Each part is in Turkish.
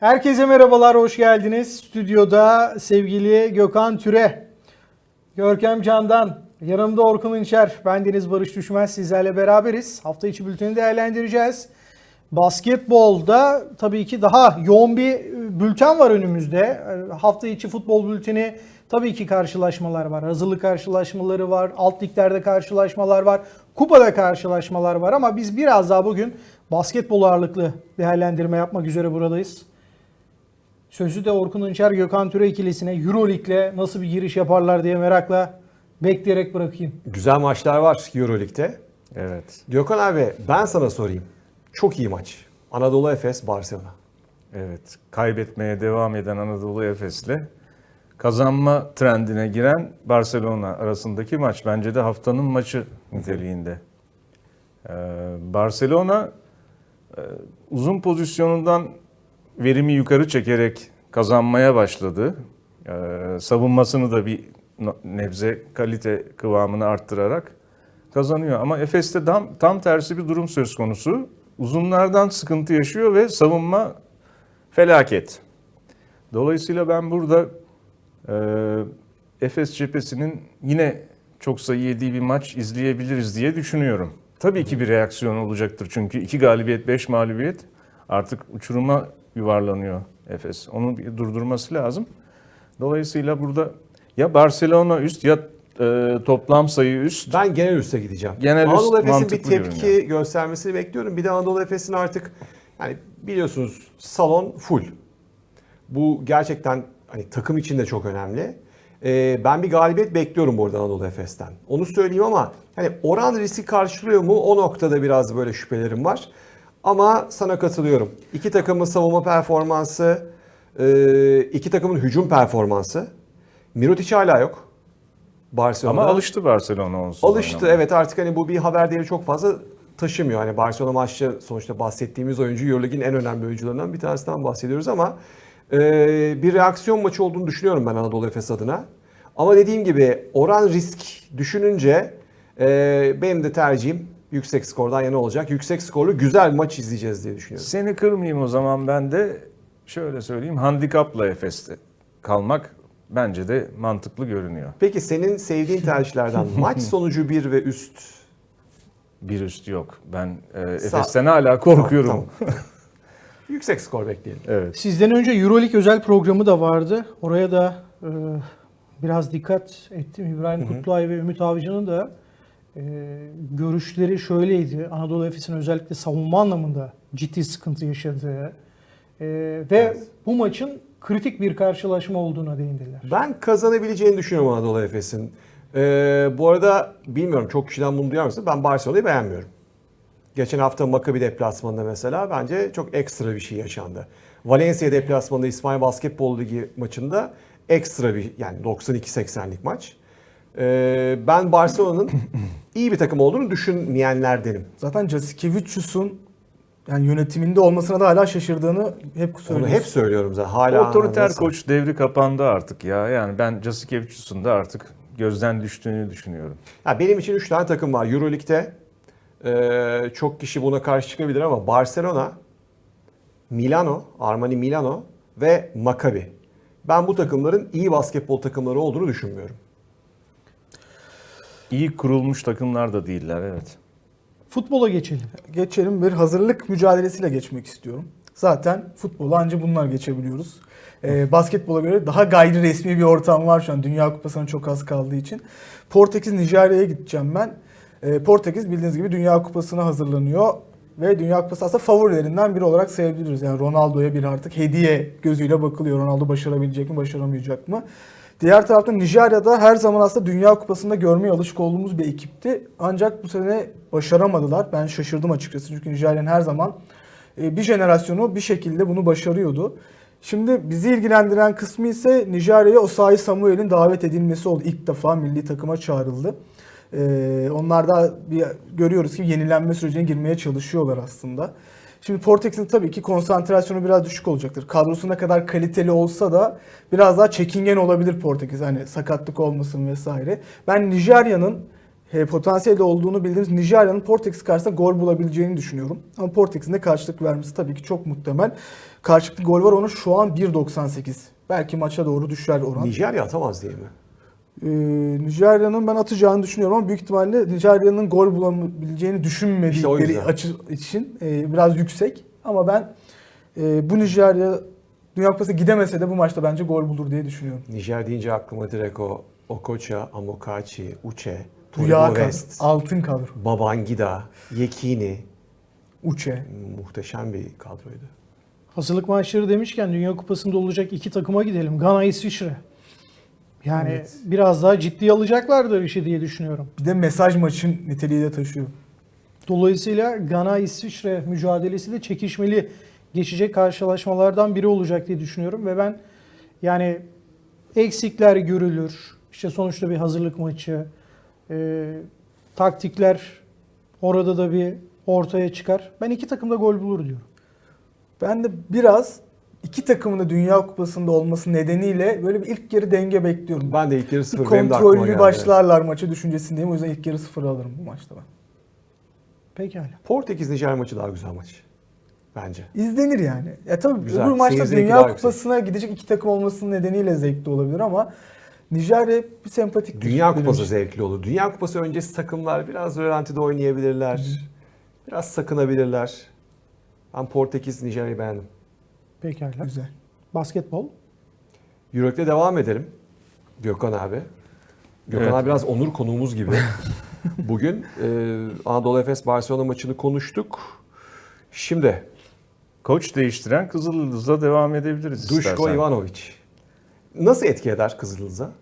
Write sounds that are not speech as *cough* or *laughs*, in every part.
Herkese merhabalar, hoş geldiniz. Stüdyoda sevgili Gökhan Türe, Görkem Candan, yanımda Orkun İnçer, ben Deniz Barış Düşmez sizlerle beraberiz. Hafta içi bülteni değerlendireceğiz. Basketbolda tabii ki daha yoğun bir bülten var önümüzde. Hafta içi futbol bülteni tabii ki karşılaşmalar var. Hazırlık karşılaşmaları var, alt liglerde karşılaşmalar var, kupada karşılaşmalar var ama biz biraz daha bugün basketbol ağırlıklı değerlendirme yapmak üzere buradayız. Sözü de Orkun Önçer Gökhan Türe ikilisine Euroleague'le nasıl bir giriş yaparlar diye merakla bekleyerek bırakayım. Güzel maçlar var Euroleague'de. Evet. Gökhan abi ben sana sorayım. Çok iyi maç. Anadolu Efes Barcelona. Evet. Kaybetmeye devam eden Anadolu Efes'le kazanma trendine giren Barcelona arasındaki maç bence de haftanın maçı niteliğinde. Ee, Barcelona e, uzun pozisyonundan verimi yukarı çekerek kazanmaya başladı. Ee, savunmasını da bir nebze kalite kıvamını arttırarak kazanıyor. Ama Efes'te tam, tam tersi bir durum söz konusu. Uzunlardan sıkıntı yaşıyor ve savunma felaket. Dolayısıyla ben burada e, Efes cephesinin yine çok sayı yediği bir maç izleyebiliriz diye düşünüyorum. Tabii ki bir reaksiyon olacaktır çünkü iki galibiyet, beş mağlubiyet artık uçuruma yuvarlanıyor Efes. Onu bir durdurması lazım. Dolayısıyla burada ya Barcelona üst ya e, toplam sayı üst. Ben genel üste gideceğim. Genel Anadolu Efes'in bir tepki görünüyor. göstermesini bekliyorum. Bir de Anadolu Efes'in artık yani biliyorsunuz salon full. Bu gerçekten hani takım için de çok önemli. Ee, ben bir galibiyet bekliyorum burada Anadolu Efes'ten. Onu söyleyeyim ama hani oran riski karşılıyor mu o noktada biraz böyle şüphelerim var. Ama sana katılıyorum. İki takımın savunma performansı, e, iki takımın hücum performansı. Mirotic hala yok. Barcelona'da. Ama alıştı Barcelona olsun. Alıştı oynamaya. evet artık hani bu bir haber değeri çok fazla taşımıyor. Hani Barcelona maçta sonuçta bahsettiğimiz oyuncu Euroleague'in en önemli oyuncularından bir tanesinden bahsediyoruz ama e, bir reaksiyon maçı olduğunu düşünüyorum ben Anadolu Efes adına. Ama dediğim gibi oran risk düşününce e, benim de tercihim yüksek skordan yana olacak. Yüksek skorlu güzel bir maç izleyeceğiz diye düşünüyorum. Seni kırmayayım o zaman ben de şöyle söyleyeyim handikapla Efes'te kalmak bence de mantıklı görünüyor. Peki senin sevdiğin tercihlerden *laughs* maç sonucu 1 ve üst Bir üst yok. Ben e, Efes'ten hala korkuyorum. Tamam, tamam. yüksek skor bekleyelim. Evet. Sizden önce Euroleague özel programı da vardı. Oraya da e, biraz dikkat ettim. İbrahim Kutluay ve Ümit Avcı'nın da görüşleri şöyleydi. Anadolu Efes'in özellikle savunma anlamında ciddi sıkıntı yaşadığı e, ve bu maçın kritik bir karşılaşma olduğuna değindiler. Ben kazanabileceğini düşünüyorum Anadolu Efes'in. Ee, bu arada bilmiyorum çok kişiden bunu duyar mısınız? Ben Barcelona'yı beğenmiyorum. Geçen hafta Maccabi deplasmanında mesela bence çok ekstra bir şey yaşandı. Valencia deplasmanında İspanya Basketbol Ligi maçında ekstra bir yani 92-80'lik maç. Ee, ben Barcelona'nın iyi bir takım olduğunu düşünmeyenlerdenim. Zaten Jasikevicius'un yani yönetiminde olmasına da hala şaşırdığını hep Onu söylüyoruz. hep söylüyorum zaten. Hala Otoriter nasıl? koç devri kapandı artık ya. Yani ben Jasikevicius'un da artık gözden düştüğünü düşünüyorum. Ya benim için 3 tane takım var Euroleague'de. Ee, çok kişi buna karşı çıkabilir ama Barcelona, Milano, Armani Milano ve Maccabi. Ben bu takımların iyi basketbol takımları olduğunu düşünmüyorum. İyi kurulmuş takımlar da değiller evet. Futbola geçelim. Geçelim bir hazırlık mücadelesiyle geçmek istiyorum. Zaten futbola anca bunlar geçebiliyoruz. Ee, basketbola göre daha gayri resmi bir ortam var şu an Dünya Kupası'na çok az kaldığı için. Portekiz Nijerya'ya gideceğim ben. Ee, Portekiz bildiğiniz gibi Dünya Kupası'na hazırlanıyor ve Dünya Kupası aslında favorilerinden biri olarak sayabiliriz. Yani Ronaldo'ya bir artık hediye gözüyle bakılıyor. Ronaldo başarabilecek mi, başaramayacak mı? Diğer tarafta Nijerya'da her zaman aslında Dünya Kupası'nda görmeye alışık olduğumuz bir ekipti. Ancak bu sene başaramadılar. Ben şaşırdım açıkçası çünkü Nijerya'nın her zaman e, bir jenerasyonu bir şekilde bunu başarıyordu. Şimdi bizi ilgilendiren kısmı ise Nijerya'ya Osayi Samuel'in davet edilmesi oldu. İlk defa milli takıma çağrıldı. Ee, onlar da bir, görüyoruz ki yenilenme sürecine girmeye çalışıyorlar aslında. Şimdi Portekiz'in tabii ki konsantrasyonu biraz düşük olacaktır. Kadrosu ne kadar kaliteli olsa da biraz daha çekingen olabilir Portekiz. Hani sakatlık olmasın vesaire. Ben Nijerya'nın he, potansiyeli olduğunu bildiğimiz Nijerya'nın Portekiz karşısında gol bulabileceğini düşünüyorum. Ama Portekiz'in de karşılık vermesi tabii ki çok muhtemel. Karşılıklı gol var onun şu an 1.98. Belki maça doğru düşer oran. Nijerya atamaz diye mi? Ee, Nijerya'nın ben atacağını düşünüyorum ama büyük ihtimalle Nijerya'nın gol bulabileceğini İşte düşünmedikleri yüzden. açı için e, biraz yüksek. Ama ben e, bu Nijerya Dünya Kupası'na gidemese de bu maçta bence gol bulur diye düşünüyorum. Nijer deyince aklıma direkt o Okocha, Amokachi, Uche, kadro, West, altın kadro. Babangida, Yekini. Uçe. Muhteşem bir kadroydu. Hazırlık maçları demişken Dünya Kupası'nda olacak iki takıma gidelim. Gana, İsviçre. Yani Evet. biraz daha ciddi alacaklardır işi diye düşünüyorum. Bir de mesaj maçın niteliği de taşıyor. Dolayısıyla Gana, İsviçre mücadelesi de çekişmeli geçecek karşılaşmalardan biri olacak diye düşünüyorum. Ve ben yani eksikler görülür. İşte sonuçta bir hazırlık maçı. e, taktikler orada da bir ortaya çıkar. Ben iki takım da gol bulur diyorum. Ben de biraz iki takımın da Dünya Kupası'nda olması nedeniyle böyle bir ilk yarı denge bekliyorum. Ben de ilk yarı sıfır benim de aklıma kontrollü geldi. başlarlar maça düşüncesindeyim. O yüzden ilk yarı sıfır alırım bu maçta ben. Pekala. Portekiz Nijer maçı daha güzel maç. Bence. İzlenir yani. Ya tabii Güzel, öbür maçta seyir zevki Dünya yüksek. Kupası'na gidecek iki takım olmasının nedeniyle zevkli olabilir ama Nijerya bir sempatik. Dünya Kupası zevkli olur. Dünya Kupası öncesi takımlar biraz rölantide oynayabilirler. Biraz sakınabilirler. Ben Portekiz Nijerya'yı beğendim. Pekala. Güzel. Basketbol. Euroleague'de devam edelim. Gökhan abi. Gökhan Evet. abi biraz onur konuğumuz gibi. *laughs* Bugün e, Anadolu Efes Barcelona maçını konuştuk. Şimdi Koç değiştiren Kızıldız'a devam edebiliriz Duško istersen. Ivanovic. Nasıl etki eder Kızıldız'a?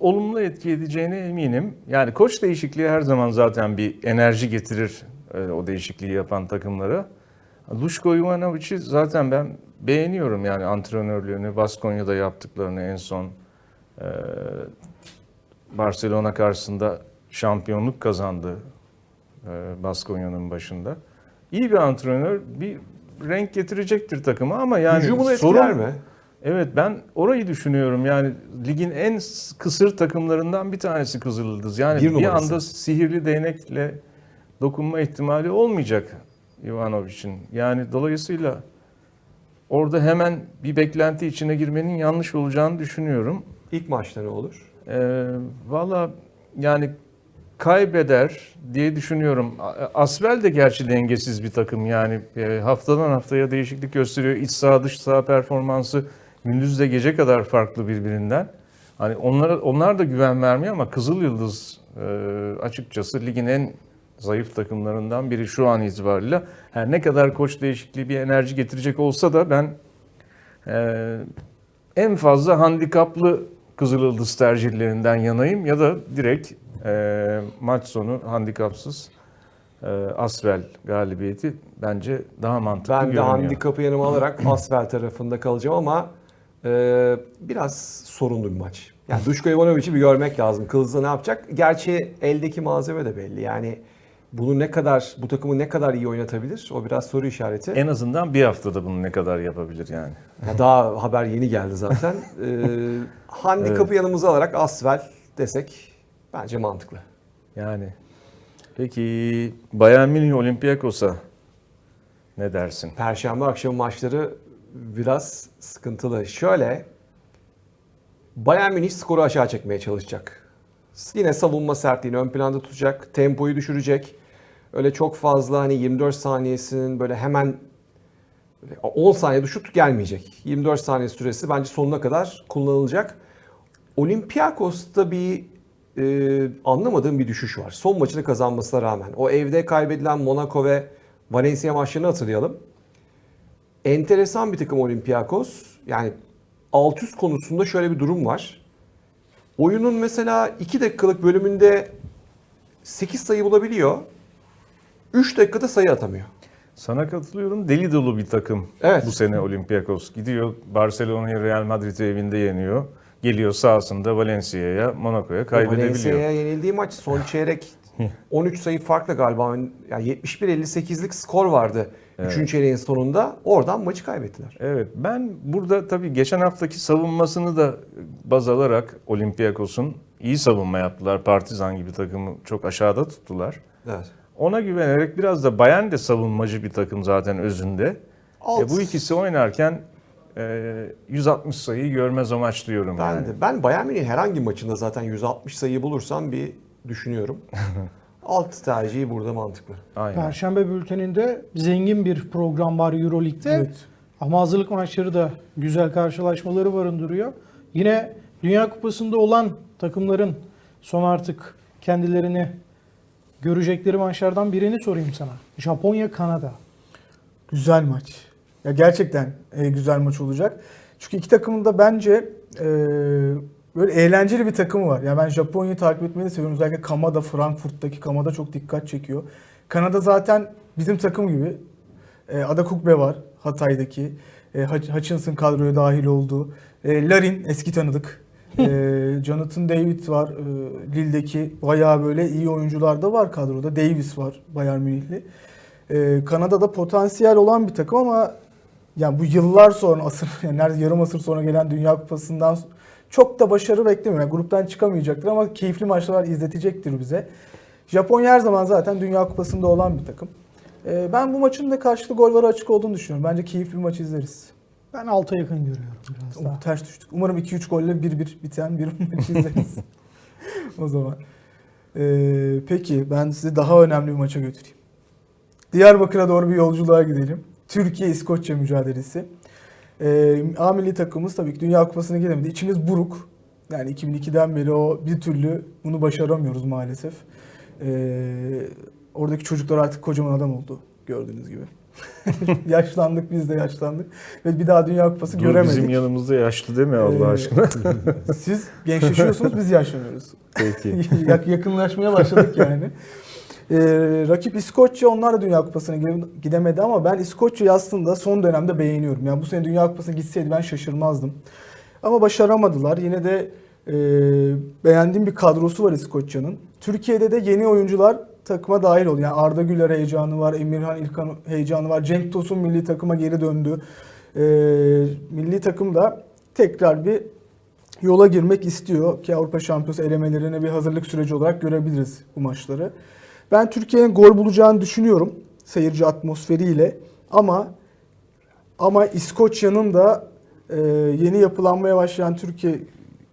Olumlu etki edeceğine eminim. Yani koç değişikliği her zaman zaten bir enerji getirir e, o değişikliği yapan takımlara. Duško Ivanovic'i zaten ben beğeniyorum yani antrenörlüğünü, Baskonya'da yaptıklarını en son e, Barcelona karşısında şampiyonluk kazandı e, Baskonya'nın başında. İyi bir antrenör, bir renk getirecektir takıma ama yani Hücumunu sorun- mi? Evet ben orayı düşünüyorum. Yani ligin en kısır takımlarından bir tanesi Kızıldız. Yani Bir bir, anda sihirli değnekle dokunma ihtimali olmayacak Ivanovic'in. Yani dolayısıyla orada hemen bir beklenti içine girmenin yanlış olacağını düşünüyorum. İlk maçta ne olur? Ee, Valla yani kaybeder diye düşünüyorum. Asvel de gerçi dengesiz bir takım yani e, haftadan haftaya değişiklik gösteriyor. İç saha dış saha performansı gündüzle gece kadar farklı birbirinden. Hani onlara onlar da güven vermiyor ama Kızıl Yıldız e, açıkçası ligin en zayıf takımlarından biri şu an itibariyle. Her ne kadar koç değişikliği bir enerji getirecek olsa da ben e, en fazla handikaplı Kızıl Yıldız tercihlerinden yanayım ya da direkt e, maç sonu handikapsız e, Asvel galibiyeti bence daha mantıklı Ben de görünüyor. handikapı yanıma alarak *clears throat* Asvel tarafında kalacağım ama e, biraz sorunlu bir maç. Yani Duško Ivanovic'i bir görmek lazım. Kılıçda ne yapacak? Gerçi eldeki malzeme de belli. Yani bunu ne kadar, bu takımı ne kadar iyi oynatabilir? O biraz soru işareti. En azından bir haftada bunu ne kadar yapabilir yani. Ya Daha haber yeni geldi zaten. *laughs* Ee, handikapı yanımıza alarak Asvel desek bence mantıklı. Yani peki Bayern Münih Olympiakos'a ne dersin? Perşembe akşamı maçları biraz sıkıntılı. Şöyle Bayern Münih skoru aşağı çekmeye çalışacak. Yine savunma sertliğini ön planda tutacak, tempoyu düşürecek. Öyle çok fazla hani 24 saniyesinin böyle hemen 10 saniyede şut gelmeyecek. 24 saniye süresi bence sonuna kadar kullanılacak. Olympiakos'ta bir e, anlamadığım bir düşüş var. Son maçını kazanmasına rağmen. O evde kaybedilen Monaco ve Valencia maçlarını hatırlayalım. Enteresan bir takım Olympiakos. Yani alt üst konusunda şöyle bir durum var. Oyunun mesela 2 dakikalık bölümünde 8 sayı bulabiliyor. 3 dakikada sayı atamıyor. Sana katılıyorum. Deli dolu bir takım Evet. bu sene Olympiakos. Gidiyor Barcelona'yı Real Madrid'i evinde yeniyor. Geliyor sahasında Valencia'ya, Monaco'ya kaybedebiliyor. Valencia'ya yenildiği maç son *laughs* çeyrek *laughs* 13 sayı farkla galiba. Yani 71-58'lik skor vardı. 3. çeyreğin sonunda. Oradan maçı kaybettiler. Evet ben burada tabii geçen haftaki savunmasını da baz alarak Olympiakos'un iyi savunma yaptılar. Partizan gibi takımı çok aşağıda tuttular. Evet. Ona güvenerek biraz da Bayern de savunmacı bir takım zaten özünde. Alt- E, bu ikisi oynarken e, 160 sayıyı görmez amaç diyorum Ben yani. de. Ben Bayern Münih'in herhangi maçında zaten 160 sayı bulursam bir düşünüyorum. *laughs* Alt tercihi burada mantıklı. Aynen. Perşembe bülteninde zengin bir program var Euroleague'de. Evet. Ama hazırlık maçları da güzel karşılaşmaları barındırıyor. Yine Dünya Kupası'nda olan takımların son artık kendilerini görecekleri maçlardan birini sorayım sana. Japonya-Kanada. Güzel maç. Ya gerçekten güzel maç olacak. Çünkü iki takımın da bence e, böyle eğlenceli bir takımı var. Ya ben Japonya'yı takip etmeyi de seviyorum. Özellikle Kamada, Frankfurt'taki Kamada çok dikkat çekiyor. Kanada zaten bizim takım gibi. E, Ada Kukbe var Hatay'daki. E, Hutch- Hutchinson kadroya dahil oldu. E, Larin eski tanıdık. E, Jonathan David var e, Lille'deki. Bayağı böyle iyi oyuncular da var kadroda. Davis var Bayern Münihli. Ee, Kanada'da potansiyel olan bir takım ama yani bu yıllar sonra asır *laughs* yani neredeyse yarım asır sonra gelen Dünya Kupası'ndan çok da başarı beklemiyorum. Yani gruptan çıkamayacaktır ama keyifli maçlar izletecektir bize. Japonya her zaman zaten Dünya Kupası'nda olan bir takım. Ee, ben bu maçın da karşılıklı gol varı açık olduğunu düşünüyorum. Bence keyifli bir maç izleriz. Ben alta yakın görüyorum biraz daha. ters düştük. Umarım 2-3 golle 1-1 biten bir *laughs* maç izleriz. *laughs* o zaman. Ee, peki ben sizi daha önemli bir maça götüreyim. Diyarbakır'a doğru bir yolculuğa gidelim. Türkiye-İskoçya mücadelesi. Ee, A milli takımımız tabii ki Dünya Kupası'na gidemedi. İçimiz buruk. Yani 2002'den beri o bir türlü bunu başaramıyoruz maalesef. Ee, oradaki çocuklar artık kocaman adam oldu gördüğünüz gibi. *laughs* yaşlandık biz de yaşlandık ve bir daha Dünya Kupası Dur göremedik. bizim yanımızda yaşlı deme Allah Ee, aşkına. *laughs* Siz gençleşiyorsunuz biz yaşlanıyoruz. Peki. *laughs* Yak- yakınlaşmaya başladık yani. Ee, rakip İskoçya onlar da Dünya Kupası'na gide- gidemedi ama ben İskoçya'yı aslında son dönemde beğeniyorum. Yani bu sene Dünya Kupası'na gitseydi ben şaşırmazdım. Ama başaramadılar. Yine de e, beğendiğim bir kadrosu var İskoçya'nın. Türkiye'de de yeni oyuncular takıma dahil oldu. Yani Arda Güler heyecanı var, Emirhan İlkan heyecanı var. Cenk Tosun milli takıma geri döndü. Ee, milli takım da tekrar bir yola girmek istiyor ki Avrupa Şampiyonası elemelerine bir hazırlık süreci olarak görebiliriz bu maçları. Ben Türkiye'nin gol bulacağını düşünüyorum seyirci atmosferiyle ama ama İskoçya'nın da e, yeni yapılanmaya başlayan Türkiye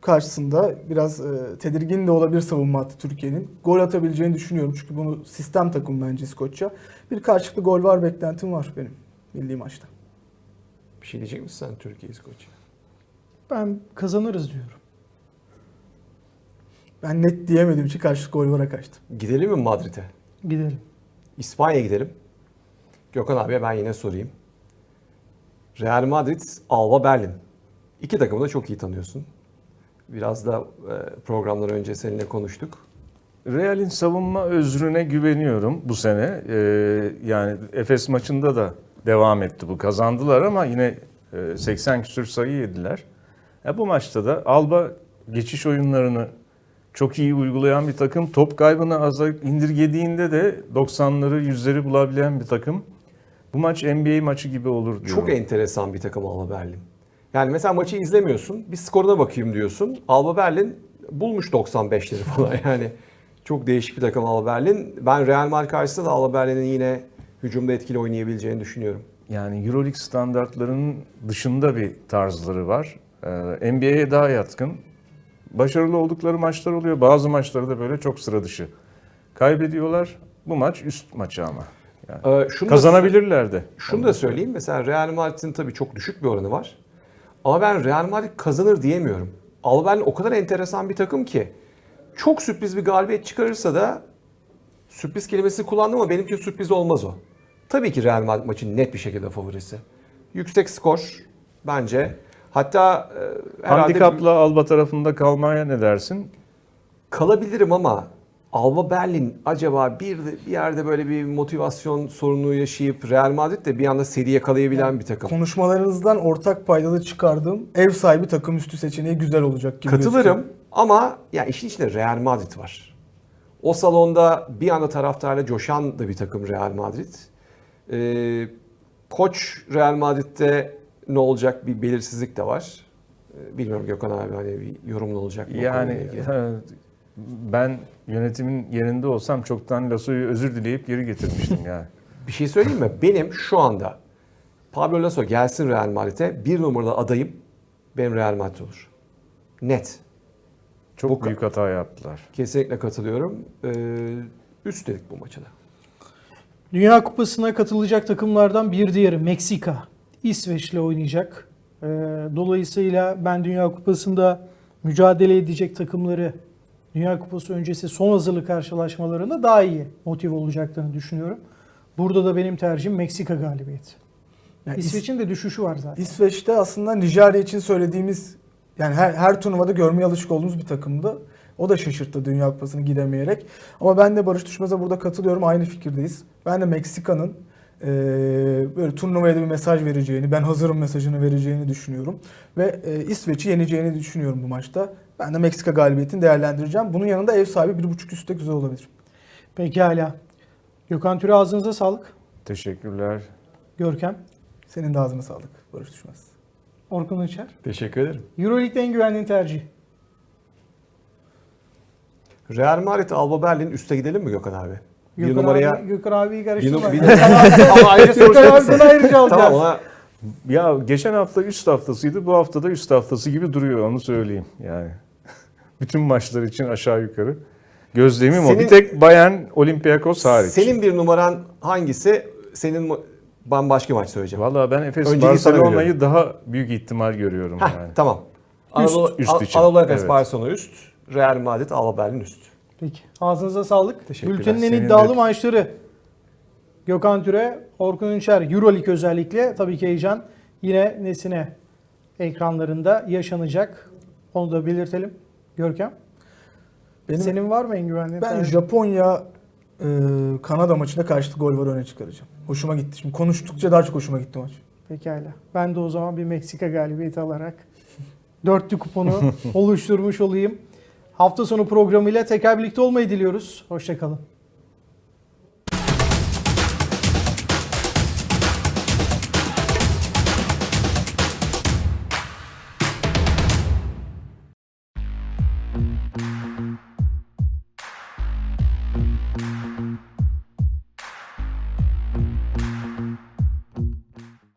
karşısında biraz e, tedirgin de olabilir savunma hattı Türkiye'nin. Gol atabileceğini düşünüyorum çünkü bunu sistem takım bence İskoçya. Bir karşılıklı gol var beklentim var benim milli maçta. Bir şey diyecek misin sen Türkiye İskoçya? Ben kazanırız diyorum. Ben net diyemediğim için karşılıklı gol vara kaçtım. Gidelim mi Madrid'e? Gidelim. İspanya'ya gidelim. Gökhan abiye ben yine sorayım. Real Madrid, Alba Berlin. İki takımı da çok iyi tanıyorsun. Biraz da e, programlar önce seninle konuştuk. Real'in savunma özrüne güveniyorum bu sene. Ee, yani Efes maçında da devam etti bu. Kazandılar ama yine e, 80 küsür sayı yediler. Ya bu maçta da Alba geçiş oyunlarını çok iyi uygulayan bir takım. Top kaybını aza indirgediğinde de 90'ları 100'leri bulabilen bir takım. Bu maç NBA maçı gibi olur diyorum. Çok enteresan bir takım Alba Berlin. Yani mesela maçı izlemiyorsun, bir skoruna bakayım diyorsun. Alba Berlin bulmuş 95'leri falan *laughs* yani. Çok değişik bir takım Alba Berlin. Ben Real Madrid karşısında da Alba Berlin'in yine hücumda etkili oynayabileceğini düşünüyorum. Yani Euroleague standartlarının dışında bir tarzları var. Ee, NBA'ye daha yatkın. Başarılı oldukları maçlar oluyor. Bazı maçları da böyle çok sıra dışı. Kaybediyorlar. Bu maç üst maçı ama. Yani Ee, şunu da- kazanabilirler de. Şunu da söyleyeyim. Mesela Real Madrid'in tabii çok düşük bir oranı var. Ama ben Real Madrid kazanır diyemiyorum. Alba Berlin o kadar enteresan bir takım ki. Çok sürpriz bir galibiyet çıkarırsa da sürpriz kelimesini kullandım ama benim için sürpriz olmaz o. Tabii ki Real Madrid maçın net bir şekilde favorisi. Yüksek skor bence. Hatta e, herhalde Handikapla Alba tarafında kalmaya ne dersin? kalabilirim ama Alba Berlin acaba bir, bir yerde böyle bir motivasyon sorunu yaşayıp Real Madrid de bir anda seri yakalayabilen bir takım. Konuşmalarınızdan ortak paydalı çıkardığım ev sahibi takım üstü seçeneği güzel olacak gibi gözüküyor. Katılırım ama ya işin içinde Real Madrid var. O salonda bir anda taraftarla coşan da bir takım Real Madrid. Ee, koç Real Madrid'de ne olacak bir belirsizlik de var. Ee, Bilmiyorum Gökhan abi hani bir yorumun olacak mı? Yani? Ben yönetimin yerinde olsam çoktan Lasso'yu özür dileyip geri getirmiştim yani. *laughs* Bir şey söyleyeyim mi? Benim şu anda Pablo Lasso gelsin Real Madrid'e bir numaralı adayım benim Real Madrid olur. Net. Çok Bu- büyük hata yaptılar. Kesinlikle katılıyorum. Ee, üst dedik bu maça da. Dünya Kupası'na katılacak takımlardan bir diğeri Meksika. İsveç'le oynayacak. Ee, dolayısıyla ben Dünya Kupası'nda mücadele edecek takımları Dünya Kupası öncesi son hazırlık karşılaşmalarında daha iyi motive olacaklarını düşünüyorum. Burada da benim tercihim Meksika galibiyeti. Yani İs- İsveç'in de düşüşü var zaten. İsveç'te aslında Nijerya için söylediğimiz yani her, her turnuvada görmeye alışık olduğumuz bir takımdı. O da şaşırttı Dünya Kupası'nı gidemeyerek. Ama ben de Barış Düşmez'e burada katılıyorum. Aynı fikirdeyiz. Ben de Meksika'nın eee, böyle turnuvaya da bir mesaj vereceğini, ben hazırım mesajını vereceğini düşünüyorum. Ve eee, İsveç'i yeneceğini düşünüyorum bu maçta. Ben de Meksika galibiyetini değerlendireceğim. Bunun yanında ev sahibi 1.5 üstte güzel olabilir. Pekala. Gökhan Türe ağzınıza sağlık. Teşekkürler. Görkem, Senin de ağzına sağlık Barış Düşmez. Orkun Uçar. Teşekkür ederim. Euroleague'de en güvendiğin tercih. Real Madrid Alba Berlin üste gidelim mi Gökhan abi? bir Gökhan numaraya Abi, Gökhan abiyi bir, karıştırma. num- bir *laughs* *laughs* ama ayrı soru Gökhan ayrıca alacağız. Tamam ona Ya geçen hafta üst haftasıydı. Bu hafta da üst haftası gibi duruyor onu söyleyeyim yani. Bütün maçlar için aşağı yukarı. Gözlemim o. Senin- Bir tek Bayern Olympiakos hariç. senin bir numaran hangisi? Senin mu- ben başka maç söyleyeceğim. Vallahi ben Efes sana Barcelona'yı daha büyük ihtimal görüyorum Heh, yani. tamam. Anadolu, üst An- için. Anadolu Efes Evet. Barcelona üst, Real Madrid Alba Berlin üst. Peki. Ağzınıza sağlık. Teşekkürler. Bültenin en iddialı de- maçları. Gökhan Türe, Orkun Ünçer, Euroleague özellikle. Tabii ki heyecan yine Nesine ekranlarında yaşanacak. Onu da belirtelim. Görkem. Benim Senin var mı en güvendiğin Ben? Japonya e, Kanada maçında karşılıklı gol var öne çıkaracağım. Hoşuma gitti. Şimdi konuştukça daha çok hoşuma gitti maç. Pekala. Ben de o zaman bir Meksika galibiyeti alarak *laughs* dörtlü kuponu *laughs* oluşturmuş olayım. Hafta sonu programıyla tekrar birlikte olmayı diliyoruz. Hoşçakalın.